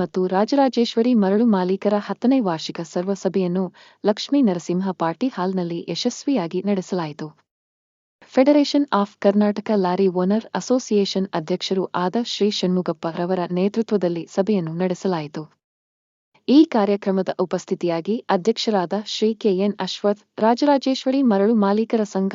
ಮತ್ತು ರಾಜರಾಜೇಶ್ವರಿ ಮರಳು ಮಾಲೀಕರ ಹತ್ತನೇ ವಾರ್ಷಿಕ ಸರ್ವಸಭೆಯನ್ನು ಲಕ್ಷ್ಮೀ ನರಸಿಂಹ ಪಾರ್ಟಿ ಹಾಲ್ನಲ್ಲಿ ಯಶಸ್ವಿಯಾಗಿ ನಡೆಸಲಾಯಿತು. Federation of Karnataka lorry owner association ಅಧ್ಯಕ್ಷರು ಆದ ಶ್ರೀ ಷಣ್ಮುಗಪ್ಪ ರವರ ನೇತೃತ್ವದಲ್ಲಿ ಸಭೆಯನ್ನು ನಡೆಸಲಾಯಿತು. ಈ ಕಾರ್ಯಕ್ರಮದ ಉಪಸ್ಥಿತಿಯಾಗಿ ಅಧ್ಯಕ್ಷರಾದ ಶ್ರೀ ಕೆಎನ್ ಅಶ್ವಥ್, ರಾಜರಾಜೇಶ್ವರಿ ಮರಳು ಮಾಲೀಕರ ಸಂಘ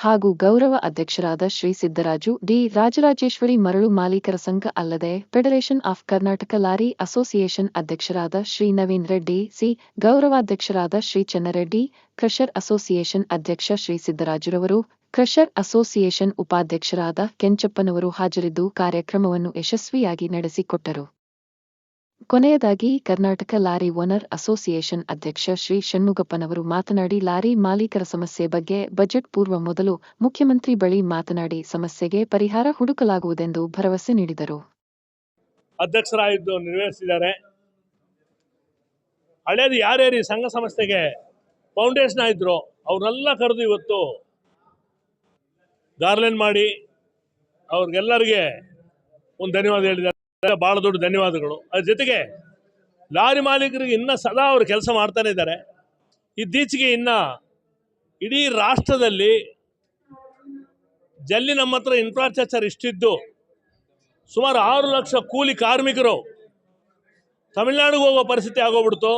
ಹಾಗೂ ಗೌರವ ಅಧ್ಯಕ್ಷರಾದ ಶ್ರೀ ಸಿದ್ದರಾಜು, ಡಿ. ರಾಜರಾಜೇಶ್ವರಿ ಮರಳು ಮಾಲೀಕರ ಸಂಘ ಅಲ್ಲದೆ federation of Karnataka lorry association ಅಧ್ಯಕ್ಷರಾದ ಶ್ರೀ ನವೀನ್ ರೆಡ್ಡಿ, ಸಿ. ಗೌರವಾಧ್ಯಕ್ಷರಾದ ಶ್ರೀ ಚನ್ನರೆಡ್ಡಿ ಕ್ರಷರ್ ಅಸೋಸಿಯೇಷನ್ ಅಧ್ಯಕ್ಷ ಶ್ರೀ ಸಿದ್ದರಾಜುರವರು ಕ್ರಷರ್ ಅಸೋಸಿಯೇಷನ್ ಉಪಾಧ್ಯಕ್ಷರಾದ ಕೆಂಚಪ್ಪನವರು ಹಾಜರಿದ್ದು ಕಾರ್ಯಕ್ರಮವನ್ನು ಯಶಸ್ವಿಯಾಗಿ ನಡೆಸಿಕೊಟ್ಟರು. ಕೊನೆಯದಾಗಿ, ಕರ್ನಾಟಕ ಲಾರಿ ಓನರ್ ಅಸೋಸಿಯೇಷನ್ ಅಧ್ಯಕ್ಷ ಶ್ರೀ ಷಣ್ಮುಗಪ್ಪನವರು ಮಾತನಾಡಿ, ಲಾರಿ ಮಾಲೀಕರ ಸಮಸ್ಯೆ ಬಗ್ಗೆ ಬಜೆಟ್ ಪೂರ್ವ ಮೊದಲು ಮುಖ್ಯಮಂತ್ರಿ ಬಳಿ ಮಾತನಾಡಿ, ಸಮಸ್ಯೆಗೆ ಪರಿಹಾರ ಹುಡುಕಲಾಗುವುದೆಂದು ಭರವಸೆ ನೀಡಿದರು. ಅಧ್ಯಕ್ಷರಾಗಿದ್ದು ನಿರ್ವಹಿಸಿದ್ದಾರೆ ಹಳೇದು ಯಾರ್ಯಾರು ಈ ಸಂಘ ಸಂಸ್ಥೆಗೆ ಫೌಂಡೇಶನ್ ಇದ್ರು ಅವ್ರನ್ನೆಲ್ಲ ಕರೆದು ಇವತ್ತು ಗಾರ್ಲೆನ್ ಮಾಡಿ, ಅವ್ರಿಗೆಲ್ಲರಿಗೆ ಒಂದು ಧನ್ಯವಾದ ಹೇಳಿದ್ದಾರೆ ಭಾಳ ದೊಡ್ಡ ಧನ್ಯವಾದಗಳು. ಅದ್ರ ಜೊತೆಗೆ ಲಾರಿ ಮಾಲೀಕರಿಗೆ ಇನ್ನೂ ಸದಾ ಅವರು ಕೆಲಸ ಮಾಡ್ತಾನೆ ಇದ್ದಾರೆ. ಇತ್ತೀಚೆಗೆ ಇನ್ನು ಇಡೀ ರಾಷ್ಟ್ರದಲ್ಲಿ ಜಲ್ಲಿ ನಮ್ಮ ಹತ್ರ ಇನ್ಫ್ರಾಸ್ಟ್ರಕ್ಚರ್ ಇಷ್ಟಿದ್ದು ಸುಮಾರು ಆರು ಲಕ್ಷ ಕೂಲಿ ಕಾರ್ಮಿಕರು ತಮಿಳ್ನಾಡಿಗೆ ಹೋಗೋ ಪರಿಸ್ಥಿತಿ ಆಗೋಗ್ಬಿಡ್ತು.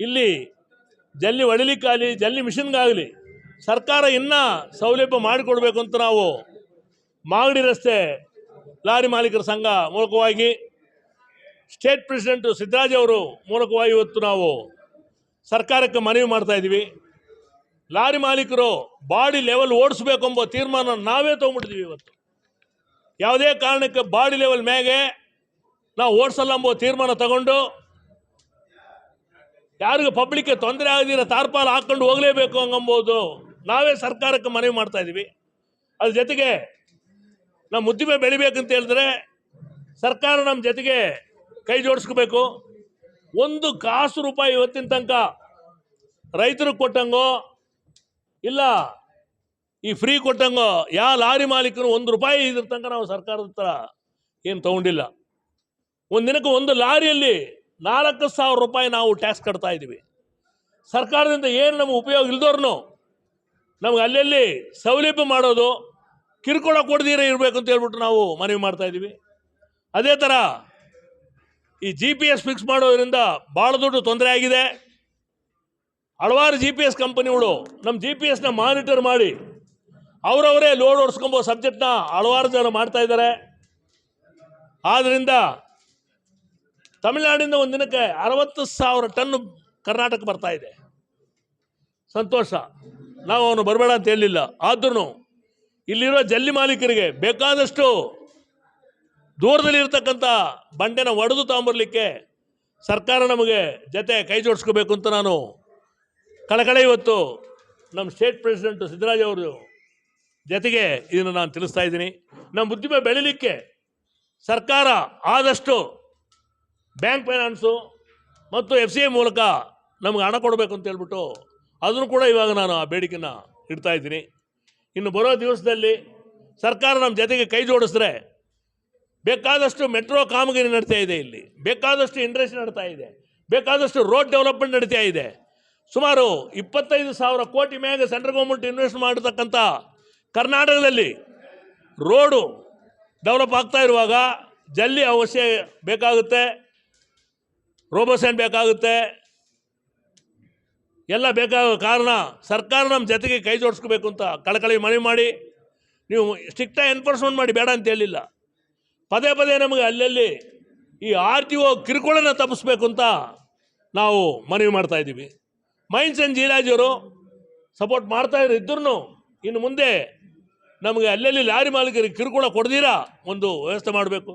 ಇಲ್ಲಿ ಜಲ್ಲಿ ಹೊಡಿಲಿಕ್ಕಾಗಲಿ, ಜಲ್ಲಿ ಮಿಷನ್ಗಾಗಲಿ ಸರ್ಕಾರ ಇನ್ನೂ ಸೌಲಭ್ಯ ಮಾಡಿಕೊಡ್ಬೇಕು ಅಂತ ನಾವು ಮಾಗಡಿ ರಸ್ತೆ ಲಾರಿ ಮಾಲೀಕರ ಸಂಘ ಮೂಲಕವಾಗಿ ಸ್ಟೇಟ್ ಪ್ರೆಸಿಡೆಂಟ್ ಸಿದ್ದರಾಜ್ ಅವರು ಮೂಲಕವಾಗಿ ಇವತ್ತು ನಾವು ಸರ್ಕಾರಕ್ಕೆ ಮನವಿ ಮಾಡ್ತಾ ಇದ್ದೀವಿ. ಲಾರಿ ಮಾಲೀಕರು ಬಾಡಿ ಲೆವೆಲ್ ಓಡಿಸ್ಬೇಕು ಎಂಬ ತೀರ್ಮಾನ ನಾವೇ ತೊಗೊಂಡ್ಬಿಟ್ಟಿದ್ದೀವಿ ಇವತ್ತು. ಯಾವುದೇ ಕಾರಣಕ್ಕೆ ಬಾಡಿ ಲೆವೆಲ್ ಮ್ಯಾಗೆ ನಾವು ಓಡಿಸಲ್ಲ ಎಂಬ ತೀರ್ಮಾನ ತಗೊಂಡು ಯಾರಿಗೂ ಪಬ್ಲಿಕ್ಗೆ ತೊಂದರೆ ಆಗದಿರೋ ತಾರ್ಪಾಲ್ ಹಾಕ್ಕೊಂಡು ಹೋಗಲೇಬೇಕು ಹಂಗಂಬೋದು ನಾವೇ ಸರ್ಕಾರಕ್ಕೆ ಮನವಿ ಮಾಡ್ತಾ ಇದ್ದೀವಿ. ಅದ್ರ ಜೊತೆಗೆ ನಮ್ಮ ಉದ್ದಿಮೆ ಬೆಳಿಬೇಕಂತ ಹೇಳಿದ್ರೆ ಸರ್ಕಾರ ನಮ್ಮ ಜೊತೆಗೆ ಕೈ ಜೋಡಿಸ್ಕೋಬೇಕು. ಒಂದು ಕಾಸು ರೂಪಾಯಿ ಇವತ್ತಿನ ತನಕ ರೈತರಿಗೆ ಕೊಟ್ಟಂಗೋ, ಇಲ್ಲ ಈ ಫ್ರೀ ಕೊಟ್ಟಂಗೋ ಯಾವ ಲಾರಿ ಮಾಲೀಕರು ಒಂದು ರೂಪಾಯಿ ಇದ್ರ ತನಕ ನಾವು ಸರ್ಕಾರದ ಹತ್ರ ಏನು ತಗೊಂಡಿಲ್ಲ. ಒಂದು ದಿನಕ್ಕೆ ಒಂದು ಲಾರಿಯಲ್ಲಿ ನಾಲ್ಕು ಸಾವಿರ ರೂಪಾಯಿ ನಾವು ಟ್ಯಾಕ್ಸ್ ಕಟ್ತಾ ಇದ್ದೀವಿ. ಸರ್ಕಾರದಿಂದ ಏನು ನಮಗೆ ಉಪಯೋಗ ಇಲ್ದೋರ್ನು ನಮ್ಗೆ ಅಲ್ಲಲ್ಲಿ ಸೌಲಭ್ಯ ಮಾಡೋದು ಕಿರುಕುಳ ಕೊಡದಿರೇ ಇರಬೇಕು ಅಂತ ಹೇಳ್ಬಿಟ್ಟು ನಾವು ಮನವಿ ಮಾಡ್ತಾ ಇದ್ದೀವಿ. ಅದೇ ಥರ ಈ ಜಿ ಪಿ ಎಸ್ ಫಿಕ್ಸ್ ಮಾಡೋದ್ರಿಂದ ಭಾಳ ದೊಡ್ಡ ತೊಂದರೆ ಆಗಿದೆ. ಹಲವಾರು ಜಿ ಪಿ ಎಸ್ ಕಂಪನಿಗಳು ನಮ್ಮ ಜಿ ಪಿ ಎಸ್ನ ಮಾನಿಟರ್ ಮಾಡಿ ಅವರವರೇ ಲೋಡ್ ಓಡಿಸ್ಕೊಂಬೋ ಸಬ್ಜೆಕ್ಟ್ನ ಹಲವಾರು ಜನ ಮಾಡ್ತಾ ಇದ್ದಾರೆ. ಆದ್ದರಿಂದ ತಮಿಳ್ನಾಡಿಂದ ಒಂದು ದಿನಕ್ಕೆ ಅರವತ್ತು ಸಾವಿರ ಟನ್ ಕರ್ನಾಟಕ ಬರ್ತಾ ಇದೆ. ಸಂತೋಷ. ನಾವು ಅವನು ಬರಬೇಡ ಅಂತ ಹೇಳಲಿಲ್ಲ. ಆದ್ರೂ ಇಲ್ಲಿರೋ ಜಲ್ಲಿ ಮಾಲೀಕರಿಗೆ ಬೇಕಾದಷ್ಟು ದೂರದಲ್ಲಿರ್ತಕ್ಕಂಥ ಬಂಡೆನ ಒಡೆದು ತಗೊಂಬರ್ಲಿಕ್ಕೆ ಸರ್ಕಾರ ನಮಗೆ ಜೊತೆ ಕೈ ಜೋಡಿಸ್ಕೋಬೇಕು ಅಂತ ನಾನು ಕಳಕಳೆ ಇವತ್ತು ನಮ್ಮ ಸ್ಟೇಟ್ ಪ್ರೆಸಿಡೆಂಟು ಸಿದ್ದರಾಜ್ ಅವರು ಜೊತೆಗೆ ಇದನ್ನು ನಾನು ತಿಳಿಸ್ತಾ ಇದ್ದೀನಿ. ನಮ್ಮ ಉದ್ದಿಮೆ ಬೆಳಿಲಿಕ್ಕೆ ಸರ್ಕಾರ ಆದಷ್ಟು ಬ್ಯಾಂಕ್ ಫೈನಾನ್ಸು ಮತ್ತು ಎಫ್ ಸಿ ಐ ಮೂಲಕ ನಮಗೆ ಹಣ ಕೊಡಬೇಕು ಅಂತ ಹೇಳ್ಬಿಟ್ಟು ಅದನ್ನು ಕೂಡ ಇವಾಗ ನಾನು ಆ ಬೇಡಿಕೆನ ಇಡ್ತಾ ಇದ್ದೀನಿ. ಇನ್ನು ಬರೋ ದಿವಸದಲ್ಲಿ ಸರ್ಕಾರ ನಮ್ಮ ಜೊತೆಗೆ ಕೈ ಜೋಡಿಸಿದ್ರೆ ಬೇಕಾದಷ್ಟು ಮೆಟ್ರೋ ಕಾಮಗಾರಿ ನಡೀತಾ ಇದೆ ಇಲ್ಲಿ. ಬೇಕಾದಷ್ಟು ಇಂಡಸ್ಟ್ರಿ ನಡೀತಾ ಇದೆ. ಬೇಕಾದಷ್ಟು ರೋಡ್ ಡೆವಲಪ್ಮೆಂಟ್ ನಡೀತಾ ಇದೆ. ಸುಮಾರು ಇಪ್ಪತ್ತೈದು ಸಾವಿರ ಕೋಟಿ ಮ್ಯಾಗ ಸೆಂಟ್ರಲ್ ಗೌರ್ಮೆಂಟ್ ಇನ್ವೆಸ್ಟ್ ಮಾಡಿರ್ತಕ್ಕಂಥ ಕರ್ನಾಟಕದಲ್ಲಿ ರೋಡು ಡೆವಲಪ್ ಆಗ್ತಾ ಇರುವಾಗ ಜಲ್ಲಿ ಅವಶ್ಯ ಬೇಕಾಗುತ್ತೆ, ರೋಬೋಸೈನ್ ಬೇಕಾಗುತ್ತೆ ಎಲ್ಲ ಬೇಕಾಗೋ ಕಾರಣ ಸರ್ಕಾರ ನಮ್ಮ ಜೊತೆಗೆ ಕೈ ಜೋಡಿಸ್ಕೋಬೇಕು ಅಂತ ಕಳಕಳಿ ಮನವಿ ಮಾಡಿ. ನೀವು ಸ್ಟ್ರಿಕ್ಟಾಗಿ ಎನ್ಫೋರ್ಸ್ಮೆಂಟ್ ಮಾಡಿ, ಬೇಡ ಅಂತ ಹೇಳಿಲ್ಲ. ಪದೇ ಪದೇ ನಮಗೆ ಅಲ್ಲಲ್ಲಿ ಈ ಆರ್ ಟಿ ಒ ಕಿರುಕುಳನ ತಪ್ಪಿಸ್ಬೇಕು ಅಂತ ನಾವು ಮನವಿ ಮಾಡ್ತಾ ಇದ್ದೀವಿ. ಮೈನ್ಸ್ ಆ್ಯಂಡ್ ಜೀರಾಜಿಯವರು ಸಪೋರ್ಟ್ ಮಾಡ್ತಾ ಇದ್ರೂ ಇನ್ನು ಮುಂದೆ ನಮಗೆ ಅಲ್ಲಲ್ಲಿ ಲಾರಿ ಮಾಲೀಕರಿಗೆ ಕಿರುಕುಳ ಕೊಡ್ದಿರಾ ಒಂದು ವ್ಯವಸ್ಥೆ ಮಾಡಬೇಕು.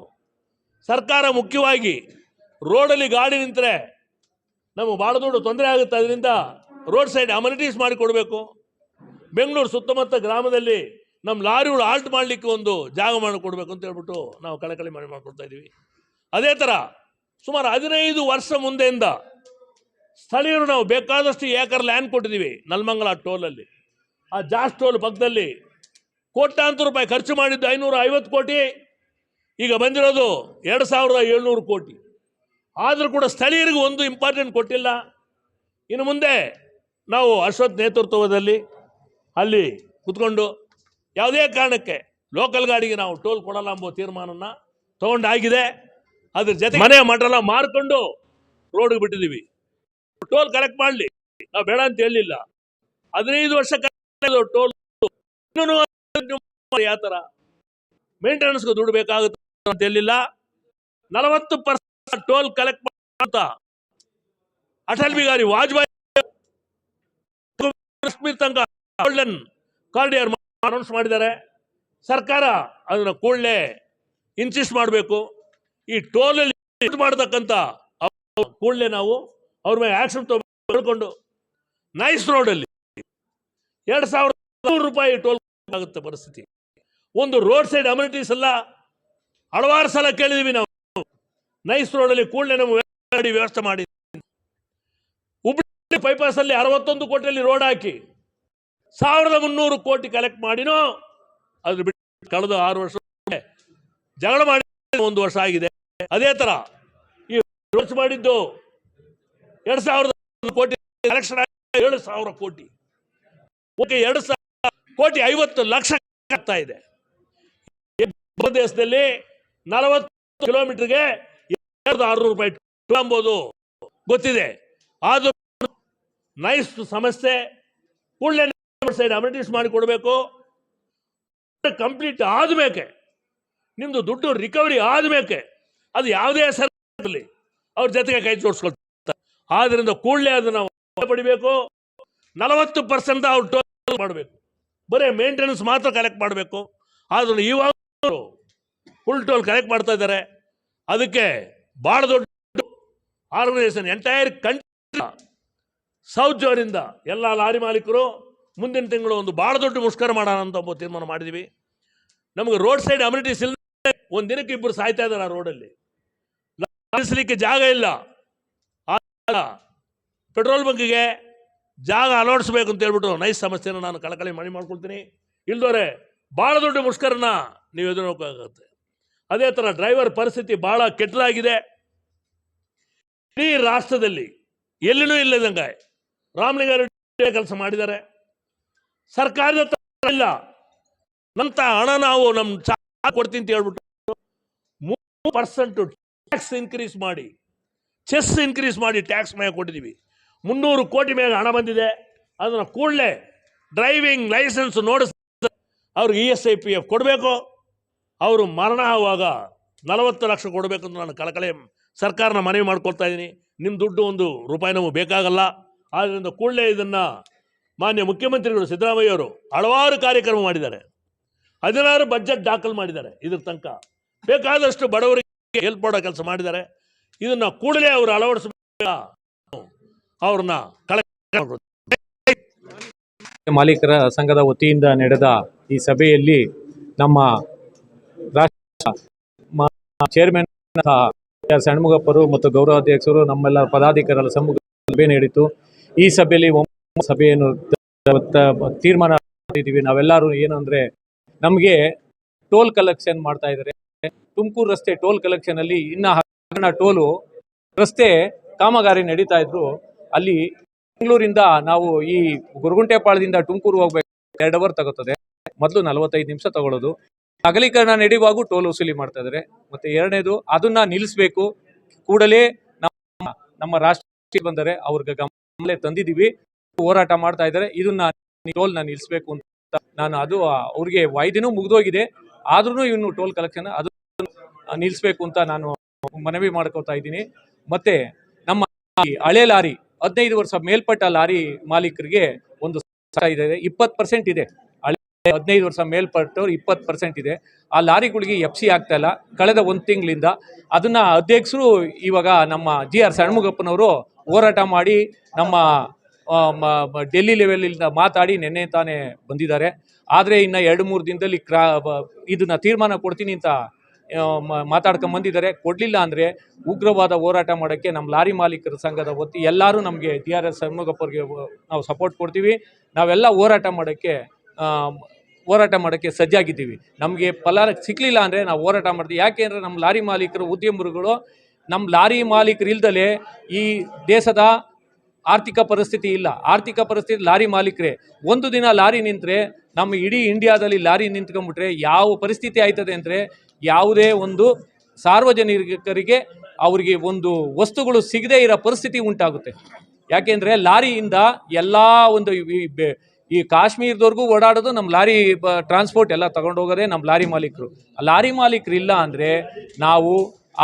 ಸರ್ಕಾರ ಮುಖ್ಯವಾಗಿ ರೋಡಲ್ಲಿ ಗಾಡಿ ನಿಂತರೆ ನಮಗೆ ಭಾಳ ದೊಡ್ಡ ತೊಂದರೆ ಆಗುತ್ತೆ. ಅದರಿಂದ ರೋಡ್ ಸೈಡ್ ಅಮ್ಯುನಿಟೀಸ್ ಮಾಡಿ ಕೊಡಬೇಕು. ಬೆಂಗಳೂರು ಸುತ್ತಮುತ್ತ ಗ್ರಾಮದಲ್ಲಿ ನಮ್ಮ ಲಾರಿಗಳು ಆಲ್ಟ್ ಮಾಡಲಿಕ್ಕೆ ಒಂದು ಜಾಗ ಮಾಡಿಕೊಡ್ಬೇಕು ಅಂತ ಹೇಳ್ಬಿಟ್ಟು ನಾವು ಕಳಕಳಿ ಮಾಡಿ ಮಾಡಿಕೊಡ್ತಾ ಇದ್ದೀವಿ ಅದೇ ಥರ ಸುಮಾರು ಹದಿನೈದು ವರ್ಷ ಮುಂದೆಯಿಂದ ಸ್ಥಳೀಯರು ನಾವು ಬೇಕಾದಷ್ಟು ಏಕರ್ ಲ್ಯಾಂಡ್ ಕೊಟ್ಟಿದ್ದೀವಿ ನಲ್ಮಂಗಲ ಟೋಲಲ್ಲಿ ಆ ಜಾಸ್ ಟೋಲ್ ಪಕ್ಕದಲ್ಲಿ ಕೋಟ್ಯಾಂತರ ರೂಪಾಯಿ ಖರ್ಚು ಮಾಡಿದ್ದು ಐನೂರ ಐವತ್ತು ಕೋಟಿ, ಈಗ ಬಂದಿರೋದು ಎರಡು ಸಾವಿರದ ಏಳ್ನೂರು ಕೋಟಿ. ಆದರೂ ಕೂಡ ಸ್ಥಳೀಯರಿಗೆ ಒಂದು ಇಂಪಾರ್ಟೆಂಟ್ ಕೊಟ್ಟಿಲ್ಲ. ಇನ್ನು ಮುಂದೆ ನಾವು ಅಶ್ವತ್ ನೇತೃತ್ವದಲ್ಲಿ ಅಲ್ಲಿ ಕುತ್ಕೊಂಡು ಯಾವುದೇ ಕಾರಣಕ್ಕೆ ಲೋಕಲ್ ಗಾಡಿಗೆ ನಾವು ಟೋಲ್ ಕೊಡಲ್ಲ ಎಂಬ ತೀರ್ಮಾನನ ತಗೊಂಡಾಗಿದೆ. ಅದ್ರ ಜೊತೆ ಮನೆ ಮಠಲ ಮಾರ್ಕೊಂಡು ರೋಡ್ಗೆ ಬಿಟ್ಟಿದ್ದೀವಿ. ಟೋಲ್ ಕಲೆಕ್ಟ್ ಮಾಡಲಿ. ನಾವು ಬೇಡ ಅಂತ ಹೇಳಿಲ್ಲ ಹದಿನೈದು ವರ್ಷ ಟೋಲ್ ಯಾವ ಥರ ಮೇಂಟೆನೆನ್ಸ್ಗೆ ದುಡ್ಡು ಬೇಕಾಗುತ್ತೆ ಅಂತ ಹೇಳಿಲ್ಲ ನಲವತ್ತು ಪರ್ಸೆಂಟ್ ಟೋಲ್ ಕಲೆಕ್ಟ್ ಮಾಡ್ತಾ ಅಟಲ್ ಬಿಹಾರಿ ವಾಜಪೇಯಿ ಕಾಶ್ಮೀರ್ ತನಕ ಗೋಲ್ಡನ್ ಕಾರಿಡಾರ್ ಅನೌನ್ಸ್ ಮಾಡಿದ್ದಾರೆ. ಸರ್ಕಾರ ಅದನ್ನ ಕೂಡಲೇ ಇನ್ಸಿಸ್ಟ್ ಮಾಡಬೇಕು. ಈ ಟೋಲಲ್ಲಿ ಮಾಡತಕ್ಕಂತ ಕೂಡಲೇ ನಾವು ಅವ್ರ ಮೇಲೆ ಆಕ್ಷನ್ ತಗೊಂಡು ನೈಸ್ ರೋಡಲ್ಲಿ ಎರಡು ಸಾವಿರದ ರೂಪಾಯಿ ಟೋಲ್ ಆಗುತ್ತೆ ಪರಿಸ್ಥಿತಿ. ಒಂದು ರೋಡ್ ಸೈಡ್ ಅಮ್ಯುನಿಟೀಸ್ ಎಲ್ಲ ಹಲವಾರು ಸಲ ಕೇಳಿದೀವಿ ನಾವು. ನೈಸ್ ರೋಡಲ್ಲಿ ಕೂಡಲೇ ನಮ್ಮ ವ್ಯವಸ್ಥೆ ಮಾಡಿ ಅಲ್ಲಿ ಅರವತ್ತೊಂದು ಕೋಟಿಯಲ್ಲಿ ರೋಡ್ ಹಾಕಿ ಸಾವಿರದ ಮುನ್ನೂರು ಕೋಟಿ ಕಲೆಕ್ಟ್ ಮಾಡಿನೋ ಅದ್ರ ಬಿಟ್ಟು ಕಳೆದ ಆರು ವರ್ಷ ಜಗಳ ಮಾಡಿ ಒಂದು ವರ್ಷ ಆಗಿದೆ. ಅದೇ ತರ ಈ ಖರ್ಚು ಮಾಡಿದ್ದು ಎರಡ್ ಸಾವಿರದ ಕೋಟಿ ಕಲೆಕ್ಷನ್ ಏಳು ಸಾವಿರ ಕೋಟಿ. ಓಕೆ, ಎರಡು ಸಾವಿರ ಕೋಟಿ ಐವತ್ತು ಲಕ್ಷ ಆಗ್ತಾ ಇದೆ. ಪ್ರದೇಶದಲ್ಲಿ ದೇಶದಲ್ಲಿ ನಲವತ್ತು ಕಿಲೋಮೀಟರ್ಗೆ ಎರಡು ಆರುನೂರು ರೂಪಾಯಿ ಗೊತ್ತಿದೆ. ಆದ್ರೂ ನೈಸ್ ಸಮಸ್ಯೆ, ಕೂಡಲೇ ಸೈಡ್ ಅಮಿನಿಟೀಸ್ ಮಾಡಿ ಕೊಡಬೇಕು. ಕಂಪ್ಲೀಟ್ ಆದ್ಮೇಕೆ, ನಿಮ್ದು ದುಡ್ಡು ರಿಕವರಿ ಆದ್ಮೇಕೆ, ಅದು ಯಾವುದೇ ಸರ್ಕಾರದಲ್ಲಿ ಅವ್ರ ಜೊತೆಗೆ ಕೈ ಜೋಡಿಸ್ಕೊಳ್ತಾರೆ. ಆದ್ರಿಂದ ಕೂಡಲೇ ಅದನ್ನು ಪಡಿಬೇಕು. ನಲವತ್ತು ಪರ್ಸೆಂಟ್ ಅವ್ರು ಟೋಲ್ ಮಾಡಬೇಕು. ಬರೀ ಮೇಂಟೆನೆನ್ಸ್ ಮಾತ್ರ ಕಲೆಕ್ಟ್ ಮಾಡಬೇಕು. ಆದ್ರೂ ಇವಾಗ ಫುಲ್ ಟೋಲ್ ಕಲೆಕ್ಟ್ ಮಾಡ್ತಾ ಇದ್ದಾರೆ. ಅದಕ್ಕೆ ಭಾಳ ದೊಡ್ಡ ಆರ್ಗನೈಸೇಷನ್ ಎಂಟೈರ್ ಕಂಟ್ರಿ ಸೌತ್ ಎಲ್ಲ ಲಾರಿ ಮಾಲೀಕರು ಮುಂದಿನ ತಿಂಗಳು ಒಂದು ಭಾಳ ದೊಡ್ಡ ಮುಷ್ಕರ ಮಾಡೋಣ ಅಂತ ಒಬ್ಬ ತೀರ್ಮಾನ ಮಾಡಿದ್ವಿ. ನಮಗೆ ರೋಡ್ ಸೈಡ್ ಅಮ್ಯುನಿಟೀಸ್ ಇಲ್ಲ ಒಂದು ದಿನಕ್ಕೆ ಇಬ್ಬರು ಸಾಯ್ತಾ ಇದ್ದಾರೆ ಆ ರೋಡಲ್ಲಿ ಲಾರಿಸ್ಲಿಕ್ಕೆ ಜಾಗ ಇಲ್ಲ. ಪೆಟ್ರೋಲ್ ಬಂಕಿಗೆ ಜಾಗ ಅಳವಡಿಸ್ಬೇಕು ಅಂತ ಹೇಳ್ಬಿಟ್ಟು ನೈಸ್ ಸಮಸ್ಯೆನ ನಾನು ಕಳಕಳಿ ಮಣಿ ಮಾಡ್ಕೊಳ್ತೀನಿ. ಇಲ್ದೋರೆ ಭಾಳ ದೊಡ್ಡ ಮುಷ್ಕರನ ನೀವು ಎದುರೋಕ್ಕಾಗತ್ತೆ ಅದೇ ಥರ ಡ್ರೈವರ್ ಪರಿಸ್ಥಿತಿ ಭಾಳ ಕೆಟ್ಟದಾಗಿದೆ. ಇಡೀ ರಾಷ್ಟ್ರದಲ್ಲಿ ಎಲ್ಲಿನೂ ಇಲ್ಲದಂಗೆ ರಾಮಲಿಂಗಾರೆಡ್ಡಿ ಕೆಲಸ ಮಾಡಿದ್ದಾರೆ. ಸರ್ಕಾರದ ಇಲ್ಲ. ನಂತ ಹಣ ನಾವು ನಮ್ಮ ಚಾ ಕೊಡ್ತೀನಿ ಅಂತ ಹೇಳ್ಬಿಟ್ಟು ಮೂರು ಪರ್ಸೆಂಟು ಟ್ಯಾಕ್ಸ್ ಇನ್ಕ್ರೀಸ್ ಮಾಡಿ ಚೆಸ್ ಇನ್ಕ್ರೀಸ್ ಮಾಡಿ ಟ್ಯಾಕ್ಸ್ ಮೇಲೆ ಕೊಟ್ಟಿದ್ದೀವಿ ಮುನ್ನೂರು ಕೋಟಿ ಮೇಲೆ ಹಣ ಬಂದಿದೆ. ಅದನ್ನು ಕೂಡಲೇ ಡ್ರೈವಿಂಗ್ ಲೈಸೆನ್ಸ್ ನೋಡಿಸ್ ಅವ್ರಿಗೆ E S I P F ಕೊಡಬೇಕು. ಅವರು ಮರಣ ಆಗುವಾಗ ನಲವತ್ತು ಲಕ್ಷ ಕೊಡಬೇಕು ಅಂತ ನಾನು ಕಳಕಳೆ ಸರ್ಕಾರನ ಮನವಿ ಮಾಡ್ಕೊಳ್ತಾ ಇದ್ದೀನಿ ನಿಮ್ಮ ದುಡ್ಡು ಒಂದು ರೂಪಾಯಿ ನಮಗೆ ಬೇಕಾಗಲ್ಲ. ಆದ್ದರಿಂದ ಕೂಡಲೇ ಇದನ್ನು ಮಾನ್ಯ ಮುಖ್ಯಮಂತ್ರಿಗಳು ಸಿದ್ದರಾಮಯ್ಯ ಅವರು ಹಲವಾರು ಕಾರ್ಯಕ್ರಮ ಮಾಡಿದ್ದಾರೆ. ಹದಿನಾರು ಬಜೆಟ್ ದಾಖಲು ಮಾಡಿದ್ದಾರೆ ಇದ್ರ ತನಕ. ಬೇಕಾದಷ್ಟು ಬಡವರಿಗೆ ಹೆಲ್ಪ್ ಮಾಡೋ ಕೆಲಸ ಮಾಡಿದ್ದಾರೆ. ಇದನ್ನು ಕೂಡಲೇ ಅವರು ಅಳವಡಿಸಬೇಕು. ಅವ್ರನ್ನ ಕಳೆ ಮಾಲೀಕರ ಸಂಘದ ವತಿಯಿಂದ ನಡೆದ ಈ ಸಭೆಯಲ್ಲಿ ನಮ್ಮ ರಾಷ್ಟ್ರ ಚೇರ್ಮನ್ ಸಹ ಷಣ್ಮುಗಪ್ಪರು ಮತ್ತು ಗೌರವಾಧ್ಯಕ್ಷರು ನಮ್ಮೆಲ್ಲ ಪದಾಧಿಕಾರಿಗಳ ಸಮ್ಮುಖ ಸಭೆ ನಡೆಯಿತು ಈ ಸಭೆಯಲ್ಲಿ ಒಮ್ಮೆ ಸಭೆಯನ್ನು ತೀರ್ಮಾನ ಮಾಡಿದ್ದೀವಿ ನಾವೆಲ್ಲರೂ ಏನು ಅಂದರೆ ನಮಗೆ ಟೋಲ್ ಕಲೆಕ್ಷನ್ ಮಾಡ್ತಾ ಇದ್ದಾರೆ. ತುಮಕೂರು ರಸ್ತೆ ಟೋಲ್ ಕಲೆಕ್ಷನ್ ಅಲ್ಲಿ ಇನ್ನ ಹಣ ಟೋಲು ರಸ್ತೆ ಕಾಮಗಾರಿ ನಡೀತಾ ಇದ್ರು. ಅಲ್ಲಿ ಬೆಂಗಳೂರಿಂದ ನಾವು ಈ ಗುರುಗುಂಟೆಪಾಳದಿಂದ ತುಮಕೂರು ಹೋಗ್ಬೇಕು. ಎರಡು ಅವರ್ ತಗೋತದೆ. ಮೊದಲು ನಲವತ್ತೈದು ನಿಮಿಷ ತಗೊಳ್ಳೋದು ಅಗಲೀಕರಣ ನಡೆಯುವಾಗೂ ಟೋಲ್ ವಸೂಲಿ ಮಾಡ್ತಾ ಇದ್ದಾರೆ. ಮತ್ತೆ ಎರಡನೇದು ಅದನ್ನ ನಿಲ್ಲಿಸಬೇಕು. ಕೂಡಲೇ ನಮ್ಮ ನಮ್ಮ ರಾಷ್ಟ್ರ ಬಂದರೆ ಅವ್ರಿಗೆ ತಂದಿದ್ದೀವಿ. ಹೋರಾಟ ಮಾಡ್ತಾ ಇದ್ದಾರೆ. ಇದನ್ನ ನಾನು ನಿಲ್ಲಿಸಬೇಕು ಅಂತ ನಾನು ಅದು ಅವ್ರಿಗೆ ವಾಯ್ದೆನೂ ಮುಗಿದೋಗಿದೆ. ಆದ್ರೂ ಇನ್ನು ಟೋಲ್ ಕಲೆಕ್ಷನ್ ಅದು ನಿಲ್ಲಿಸಬೇಕು ಅಂತ ನಾನು ಮನವಿ ಮಾಡ್ಕೋತಾ ಇದ್ದೀನಿ. ಮತ್ತೆ ನಮ್ಮ ಹಳೆ ಲಾರಿ, ಹದಿನೈದು ವರ್ಷ ಮೇಲ್ಪಟ್ಟ ಲಾರಿ ಮಾಲೀಕರಿಗೆ ಒಂದು ಇದೆ. ಇಪ್ಪತ್ತು ಪರ್ಸೆಂಟ್ ಇದೆ. ಹದಿನೈದು ವರ್ಷ ಮೇಲ್ಪಟ್ಟವ್ರು ಇಪ್ಪತ್ತು ಪರ್ಸೆಂಟ್ ಇದೆ. ಆ ಲಾರಿಗಳಿಗೆ ಎಫ್ ಸಿ ಆಗ್ತಾ ಇಲ್ಲ. ಕಳೆದ ಒಂದು ತಿಂಗಳಿಂದ ಅದನ್ನ ಅಧ್ಯಕ್ಷರು ಇವಾಗ ನಮ್ಮ ಜಿ ಆರ್ ಷಣ್ಮುಗಪ್ಪನವರು ಹೋರಾಟ ಮಾಡಿ ನಮ್ಮ ಡೆಲ್ಲಿ ಲೆವೆಲಿಂದ ಮಾತಾಡಿ ನಿನ್ನೆ ತಾನೇ ಬಂದಿದ್ದಾರೆ. ಆದರೆ ಇನ್ನು ಎರಡು ಮೂರು ದಿನದಲ್ಲಿ ಕ್ರಾ ಇದನ್ನ ತೀರ್ಮಾನ ಕೊಡ್ತೀನಿ ಅಂತ ಮಾತಾಡ್ಕೊಂಬಂದಿದ್ದಾರೆ ಮಾತಾಡ್ಕೊಂಡ್ ಬಂದಿದ್ದಾರೆ. ಕೊಡಲಿಲ್ಲ ಅಂದರೆ ಉಗ್ರವಾದ ಹೋರಾಟ ಮಾಡೋಕ್ಕೆ ನಮ್ಮ ಲಾರಿ ಮಾಲೀಕರ ಸಂಘದ ವತಿ ಎಲ್ಲರೂ ನಮಗೆ ಡಿ ಆರ್ ಎಸ್ ಷಣ್ಮುಗಪ್ಪರಿಗೆ ನಾವು ಸಪೋರ್ಟ್ ಕೊಡ್ತೀವಿ. ನಾವೆಲ್ಲ ಹೋರಾಟ ಮಾಡೋಕ್ಕೆ ಹೋರಾಟ ಮಾಡೋಕ್ಕೆ ಸಜ್ಜಾಗಿದ್ದೀವಿ. ನಮಗೆ ಫಲ ಸಿಕ್ಕಲಿಲ್ಲ ಅಂದರೆ ನಾವು ಹೋರಾಟ ಮಾಡ್ತೀವಿ. ಯಾಕೆ ಅಂದರೆ ನಮ್ಮ ಲಾರಿ ಮಾಲೀಕರು ಉದ್ಯಮಗಳು ನಮ್ಮ ಲಾರಿ ಮಾಲೀಕರು ಇಲ್ದಲೆ ಈ ದೇಶದ ಆರ್ಥಿಕ ಪರಿಸ್ಥಿತಿ ಇಲ್ಲ. ಆರ್ಥಿಕ ಪರಿಸ್ಥಿತಿ ಲಾರಿ ಮಾಲೀಕರೇ. ಒಂದು ದಿನ ಲಾರಿ ನಿಂತರೆ, ನಮ್ಮ ಇಡೀ ಇಂಡಿಯಾದಲ್ಲಿ ಲಾರಿ ನಿಂತ್ಕೊಂಡ್ಬಿಟ್ರೆ ಯಾವ ಪರಿಸ್ಥಿತಿ ಆಯ್ತದೆ ಅಂದರೆ ಯಾವುದೇ ಒಂದು ಸಾರ್ವಜನಿಕರಿಗೆ ಅವರಿಗೆ ಒಂದು ವಸ್ತುಗಳು ಸಿಗದೇ ಇರೋ ಪರಿಸ್ಥಿತಿ ಉಂಟಾಗುತ್ತೆ. ಯಾಕೆಂದರೆ ಲಾರಿಯಿಂದ ಎಲ್ಲ ಒಂದು ಈ ಕಾಶ್ಮೀರದವರೆಗೂ ಓಡಾಡೋದು ನಮ್ಮ ಲಾರಿ ಟ್ರಾನ್ಸ್ಪೋರ್ಟ್ ಎಲ್ಲ ತಗೊಂಡು ಹೋಗೋದೇ ನಮ್ಮ ಲಾರಿ ಮಾಲೀಕರು. ಆ ಲಾರಿ ಮಾಲೀಕರು ಇಲ್ಲ ಅಂದರೆ ನಾವು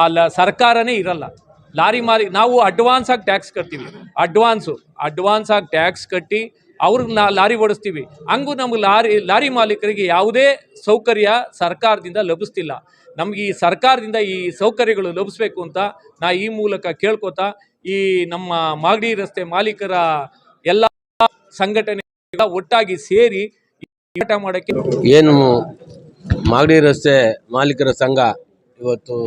ಆ ಲ, ಸರ್ಕಾರನೇ ಇರಲ್ಲ. ಲಾರಿ ಮಾಲೀಕ ನಾವು ಅಡ್ವಾನ್ಸ್ ಆಗಿ ಟ್ಯಾಕ್ಸ್ ಕಟ್ತೀವಿ. ಅಡ್ವಾನ್ಸು ಅಡ್ವಾನ್ಸ್ ಆಗಿ ಟ್ಯಾಕ್ಸ್ ಕಟ್ಟಿ ಅವ್ರಿಗೆ ನಾ ಲಾರಿ ಓಡಿಸ್ತೀವಿ. ಹಂಗೂ ನಮ್ಗೆ ಲಾರಿ ಲಾರಿ ಮಾಲೀಕರಿಗೆ ಯಾವುದೇ ಸೌಕರ್ಯ ಸರ್ಕಾರದಿಂದ ಲಭಿಸ್ತಿಲ್ಲ. ನಮ್ಗೆ ಈ ಸರ್ಕಾರದಿಂದ ಈ ಸೌಕರ್ಯಗಳು ಲಭಿಸ್ಬೇಕು ಅಂತ ನಾ ಈ ಮೂಲಕ ಕೇಳ್ಕೊತಾ ಈ ನಮ್ಮ ಮಾಗಡಿ ರಸ್ತೆ ಮಾಲೀಕರ ಎಲ್ಲ ಸಂಘಟನೆ ಒಟ್ಟಾಗಿ ಸೇರಿ ಹೋರಾಟ ಮಾಡೋಕ್ಕೆ ಏನು ಮಾಗಡಿ ರಸ್ತೆ ಮಾಲೀಕರ ಸಂಘ ಇವತ್ತು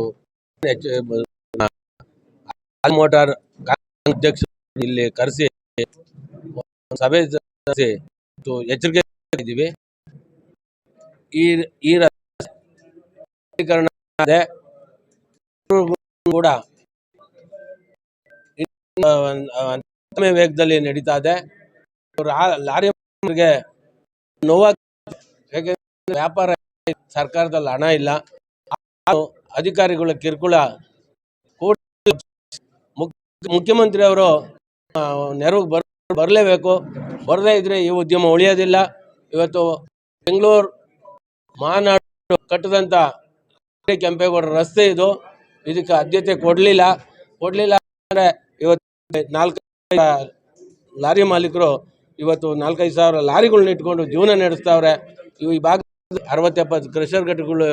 ಮೋಟಾರ್ ಅಧ್ಯಕ್ಷ ಇಲ್ಲಿ ಕರೆಸಿ ಸಭೆ ಎಚ್ಚರಿಕೆ ಇದ್ದೀವಿ ಈ ಈ. ಕೂಡ ವೇಗದಲ್ಲಿ ನಡೀತಾ ಇದೆ ಲಾರಿ ನೋವಾಗ ವ್ಯಾಪಾರ ಸರ್ಕಾರದಲ್ಲಿ ಹಣ ಇಲ್ಲ. ಅಧಿಕಾರಿಗಳ ಕಿರುಕುಳ ಮುಖ್ಯಮಂತ್ರಿ ಅವರು ನೆರವು ಬರ್, ಬರಲೇಬೇಕು. ಬರದೇ ಇದ್ರೆ ಈ ಉದ್ಯಮ ಉಳಿಯೋದಿಲ್ಲ. ಇವತ್ತು ಬೆಂಗಳೂರು ಮಹಾನಾಡು ಕಟ್ಟದಂತ ಕೆಂಪೇಗೌಡ ರಸ್ತೆ ಇದು. ಇದಕ್ಕೆ ಆದ್ಯತೆ ಕೊಡಲಿಲ್ಲ. ಕೊಡಲಿಲ್ಲ ಅಂದರೆ ಇವತ್ತು ನಾಲ್ಕು ಲಾರಿ ಮಾಲೀಕರು ಇವತ್ತು ನಾಲ್ಕೈದು ಸಾವಿರ ಲಾರಿಗಳನ್ನ ಇಟ್ಕೊಂಡು ಜೀವನ ನಡೆಸ್ತಾವ್ರೆ. ಇವು ಈ ಭಾಗ ಅರವತ್ತೆಪ್ಪತ್ತು ಕ್ರಷರ್ ಘಟಕಗಳು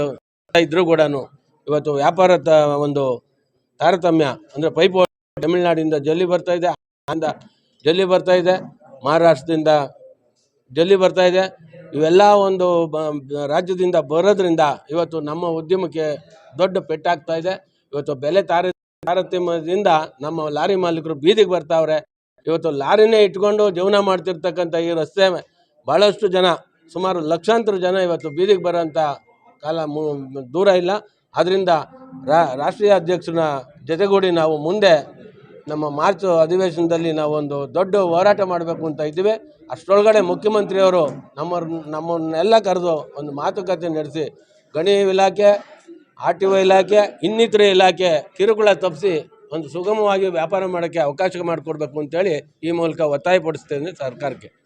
ಇದ್ರೂ ಕೂಡ ಇವತ್ತು ವ್ಯಾಪಾರ ಒಂದು ತಾರತಮ್ಯ ಅಂದರೆ ಪೈಪ್ ತಮಿಳ್ನಾಡಿಂದ ಜಲ್ಲಿ ಬರ್ತಾ ಇದೆ, ಆಂಧ್ರ ಜಲ್ಲಿ ಬರ್ತಾ ಇದೆ, ಮಹಾರಾಷ್ಟ್ರದಿಂದ ಜಲ್ಲಿ ಬರ್ತಾ ಇದೆ. ಇವೆಲ್ಲ ಒಂದು ರಾಜ್ಯದಿಂದ ಬರೋದ್ರಿಂದ ಇವತ್ತು ನಮ್ಮ ಉದ್ಯಮಕ್ಕೆ ದೊಡ್ಡ ಪೆಟ್ಟಾಗ್ತಾ ಇದೆ. ಇವತ್ತು ಬೆಲೆ ತಾರ ತಾರತಮ್ಯದಿಂದ ನಮ್ಮ ಲಾರಿ ಮಾಲೀಕರು ಬೀದಿಗೆ ಬರ್ತಾವ್ರೆ. ಇವತ್ತು ಲಾರಿನೇ ಇಟ್ಕೊಂಡು ಜೀವನ ಮಾಡ್ತಿರ್ತಕ್ಕಂಥ ಈ ರಸ್ತೆ ಭಾಳಷ್ಟು ಜನ, ಸುಮಾರು ಲಕ್ಷಾಂತರ ಜನ ಇವತ್ತು ಬೀದಿಗೆ ಬರೋಂಥ ಕಾಲ ದೂರ ಇಲ್ಲ. ಆದ್ದರಿಂದ ರಾಷ್ಟ್ರೀಯ ಅಧ್ಯಕ್ಷನ ಜೊತೆಗೂಡಿ ನಾವು ಮುಂದೆ ನಮ್ಮ ಮಾರ್ಚ್ ಅಧಿವೇಶನದಲ್ಲಿ ನಾವೊಂದು ದೊಡ್ಡ ಹೋರಾಟ ಮಾಡಬೇಕು ಅಂತ ಇದ್ದೀವಿ. ಅಷ್ಟರೊಳಗಡೆ ಮುಖ್ಯಮಂತ್ರಿಯವರು ನಮ್ಮ ನಮ್ಮನ್ನೆಲ್ಲ ಕರೆದು ಒಂದು ಮಾತುಕತೆ ನಡೆಸಿ, ಗಣಿ ಇಲಾಖೆ, ಆರ್ ಟಿ ಒ ಇಲಾಖೆ, ಇನ್ನಿತರೆ ಇಲಾಖೆ ಕಿರುಕುಳ ತಪ್ಪಿಸಿ ಒಂದು ಸುಗಮವಾಗಿ ವ್ಯಾಪಾರ ಮಾಡೋಕ್ಕೆ ಅವಕಾಶ ಮಾಡಿಕೊಡ್ಬೇಕು ಅಂತೇಳಿ ಈ ಮೂಲಕ ಒತ್ತಾಯಪಡಿಸ್ತೇನೆ ಸರ್ಕಾರಕ್ಕೆ.